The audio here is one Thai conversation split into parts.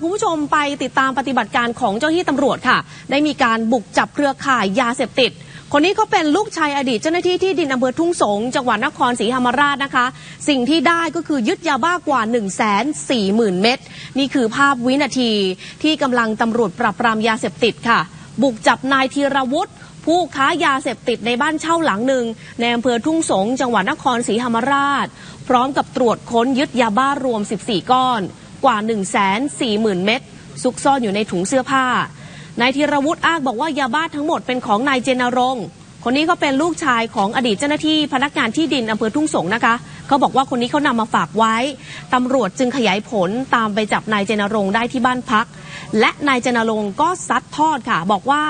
คุณผู้ชมไปติดตามปฏิบัติการของเจ้าหน้าที่ตำรวจค่ะ ได้มีการบุกจับเครือข่ายยาเสพติด คนนี้เขาเป็นลูกชายอดีตเจ้าหน้าที่ที่ดินอำเภอทุ่งสงจังหวัดนครศรีธรรมราชนะคะ สิ่งที่ได้ก็คือยึดยาบ้ากว่า 1 4 0 0 0 0 เม็ดนี่คือภาพวินาทีที่กำลังตำรวจปราบปรามยาเสพติดค่ะ บุกจับนายธีรวุฒิผู้ค้ายาเสพติดในบ้านเช่าหลังหนึ่งในอำเภอทุ่งสงจังหวัดนครศรีธรรมราช พร้อมกับตรวจค้นยึดยาบ้ารวม 14 ก้อน กว่า 1 4 0 0 0 0 เม็ดซุกซ่อนอยู่ในถุงเสื้อผ้านายธีรวุฒิอ้างบอกว่ายาบ้าทั้งหมดเป็นของนายเจนรงคนนี้เขาเป็นลูกชายของอดีตเจ้าหน้าที่พนักงานที่ดินอำเภอทุ่งสงนะคะ เขาบอกว่าคนนี้เขานำมาฝากไว้ตำรวจจึงขยายผลตามไปจับนายเจนรงได้ที่บ้านพัก และนายเจนรงก็ซัดทอดค่ะ บอกว่า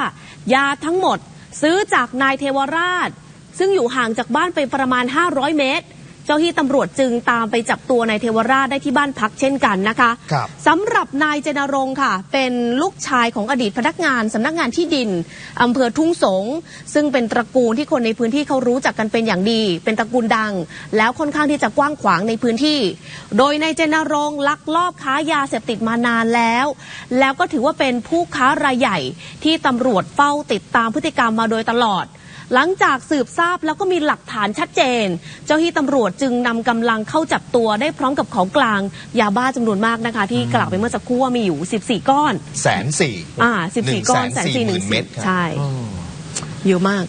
ยาทั้งหมดซื้อจากนายเทวราช ซึ่งอยู่ห่างจากบ้านไปประมาณ 500 เมตร เจ้าที่ตำรวจจึงตามไปจับตัวนายเทวราชได้ที่บ้านพักเช่นกันนะคะครับสำหรับนายเจนรงค์ค่ะ เป็นลูกชายของอดีตพนักงานสำนักงานที่ดินอำเภอทุ่งสงศ์ซึ่งเป็นตระกูลที่คนในพื้นที่เขารู้จักกันเป็นอย่างดี เป็นตระกูลดัง แล้วค่อนข้างที่จะกว้างขวางในพื้นที่ โดยนายเจนรงค์ลักลอบค้ายาเสพติดมานานแล้ว แล้วก็ถือว่าเป็นผู้ค้ารายใหญ่ที่ตำรวจเฝ้าติดตามพฤติกรรมมาโดยตลอด หลังจากสืบทราบแล้วก็มีหลักฐานชัดเจน เจ้าที่ตำรวจจึงนำกำลังเข้าจับตัวได้พร้อมกับของกลางยาบ้าจำนวนมากนะคะ ที่กล่าวไปเมื่อสักครู่ว่ามีอยู่ 14 ก้อนแสนสี่อ่า14 ก้อนแสนสี่หนึ่งเม็ดครับใช่อืมเยอะมาก